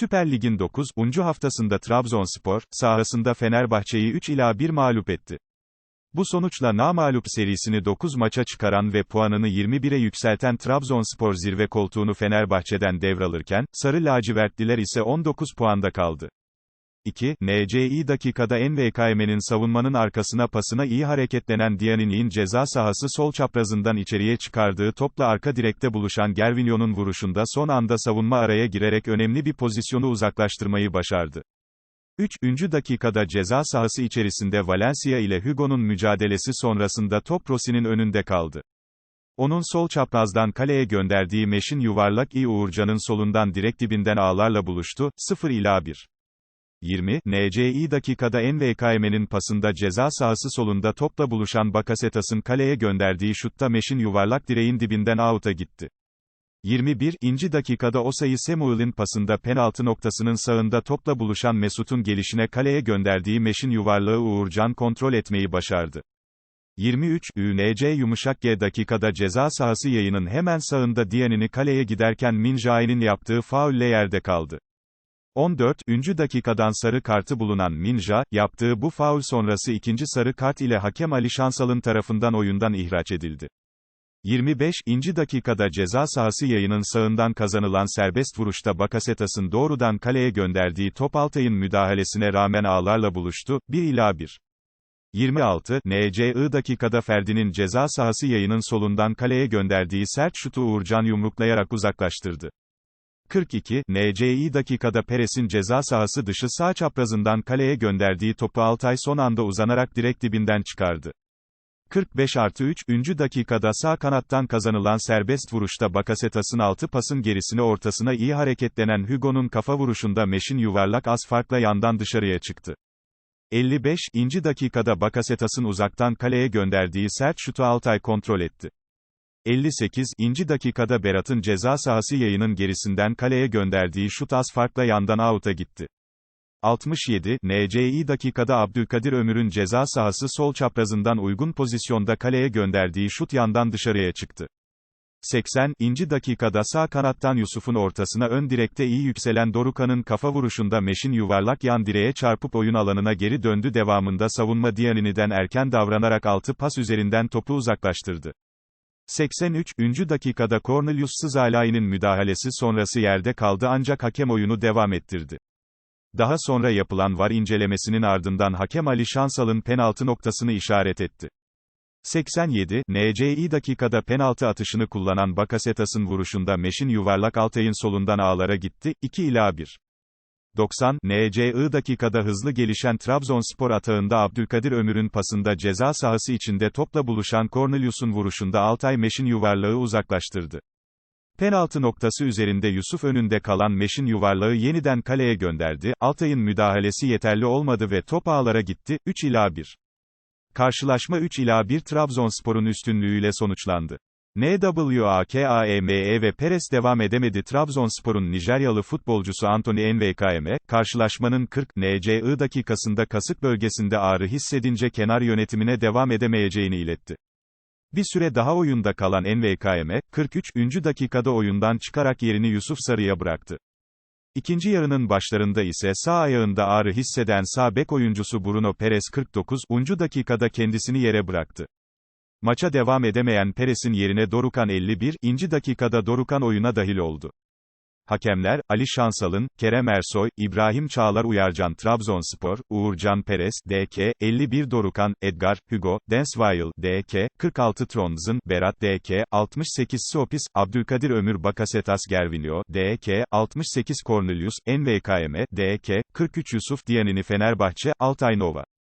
Süper Lig'in 9. haftasında Trabzonspor, sahasında Fenerbahçe'yi 3 ila 1 mağlup etti. Bu sonuçla namağlup serisini 9 maça çıkaran ve puanını 21'e yükselten Trabzonspor zirve koltuğunu Fenerbahçe'den devralırken, Sarı lacivertliler ise 19 puanda kaldı. 2. NCI dakikada NVKM'nin savunmanın arkasına pasına iyi hareketlenen Diani'nin ceza sahası sol çaprazından içeriye çıkardığı topla arka direkte buluşan Gervinho'nun vuruşunda son anda savunma araya girerek önemli bir pozisyonu uzaklaştırmayı başardı. 3. dakikada ceza sahası içerisinde Valencia ile Hugo'nun mücadelesi sonrasında top Rossi'nin önünde kaldı. Onun sol çaprazdan kaleye gönderdiği meşin yuvarlak iyi Uğurcan'ın solundan direkt dibinden ağlarla buluştu, 0 ila 1. 20, NCI dakikada NVKM'nin pasında ceza sahası solunda topla buluşan Bakasetas'ın kaleye gönderdiği şutta Meş'in yuvarlak direğin dibinden out'a gitti. 21. inci dakikada Osayi Samuel'in pasında penaltı noktasının sağında topla buluşan Mesut'un gelişine kaleye gönderdiği Meş'in yuvarlağı Uğurcan kontrol etmeyi başardı. 23. ÜNC yumuşak G dakikada ceza sahası yayının hemen sağında Diyanini kaleye giderken Minjai'nin yaptığı faulle yerde kaldı. 14. dakikadan sarı kartı bulunan Minja, yaptığı bu faul sonrası ikinci sarı kart ile hakem Ali Şansal'ın tarafından oyundan ihraç edildi. 25. dakikada ceza sahası yayının sağından kazanılan serbest vuruşta Bakasetas'ın doğrudan kaleye gönderdiği top Altay'ın müdahalesine rağmen ağlarla buluştu, 1 ila 1. 26. NCI dakikada Ferdi'nin ceza sahası yayının solundan kaleye gönderdiği sert şutu Uğurcan yumruklayarak uzaklaştırdı. 42, NCI dakikada Peres'in ceza sahası dışı sağ çaprazından kaleye gönderdiği topu Altay son anda uzanarak direkt dibinden çıkardı. 45 artı 3. dakikada sağ kanattan kazanılan serbest vuruşta Bakasetas'ın altı pasın gerisine ortasına iyi hareketlenen Hugo'nun kafa vuruşunda Meş'in yuvarlak az farkla yandan dışarıya çıktı. 55. dakikada Bakasetas'ın uzaktan kaleye gönderdiği sert şutu Altay kontrol etti. 58. inci dakikada Berat'ın ceza sahası yayının gerisinden kaleye gönderdiği şut az farkla yandan out'a gitti. 67. NCI dakikada Abdülkadir Ömür'ün ceza sahası sol çaprazından uygun pozisyonda kaleye gönderdiği şut yandan dışarıya çıktı. 80. inci dakikada sağ kanattan Yusuf'un ortasına ön direkte iyi yükselen Dorukan'ın kafa vuruşunda Meş'in yuvarlak yan direğe çarpıp oyun alanına geri döndü devamında savunma Diyanini'den erken davranarak altı pas üzerinden topu uzaklaştırdı. 83. dakikada Cornelius Sızalai'nin müdahalesi sonrası yerde kaldı ancak hakem oyunu devam ettirdi. Daha sonra yapılan VAR incelemesinin ardından hakem Ali Şansal'ın penaltı noktasını işaret etti. 87. NCI dakikada penaltı atışını kullanan Bakasetas'ın vuruşunda Meş'in yuvarlak Altay'ın solundan ağlara gitti, 2 ila 1. 90, NCI dakikada hızlı gelişen Trabzonspor atağında Abdülkadir Ömür'ün pasında ceza sahası içinde topla buluşan Cornelius'un vuruşunda Altay Meş'in yuvarlağı uzaklaştırdı. Penaltı noktası üzerinde Yusuf önünde kalan Meş'in yuvarlağı yeniden kaleye gönderdi, Altay'ın müdahalesi yeterli olmadı ve top ağlara gitti, 3 ila 1. Karşılaşma 3 ila 1 Trabzonspor'un üstünlüğüyle sonuçlandı. NWAKAME ve Perez devam edemedi Trabzonspor'un Nijeryalı futbolcusu Anthony Nwekeme, karşılaşmanın 40 NCI dakikasında kasık bölgesinde ağrı hissedince kenar yönetimine devam edemeyeceğini iletti. Bir süre daha oyunda kalan NVKM, 43. dakikada oyundan çıkarak yerini Yusuf Sarı'ya bıraktı. İkinci yarının başlarında ise sağ ayağında ağrı hisseden sağ bek oyuncusu Bruno Perez 49. dakikada kendisini yere bıraktı. Maça devam edemeyen Perez'in yerine Dorukan 51. dakikada Dorukan oyuna dahil oldu. Hakemler, Ali Şansal'ın, Kerem Ersoy, İbrahim Çağlar Uyarcan Trabzonspor, Uğurcan Perez, DK, 51 Dorukan, Edgar, Hugo, Densweiler, DK, 46 Tronzın, Berat, DK, 68 Sopis, Abdülkadir Ömür Bakasetas Gervinho, DK, 68 Cornelius, NVKM, DK, 43 Yusuf Diyanini Fenerbahçe, Altay Nova.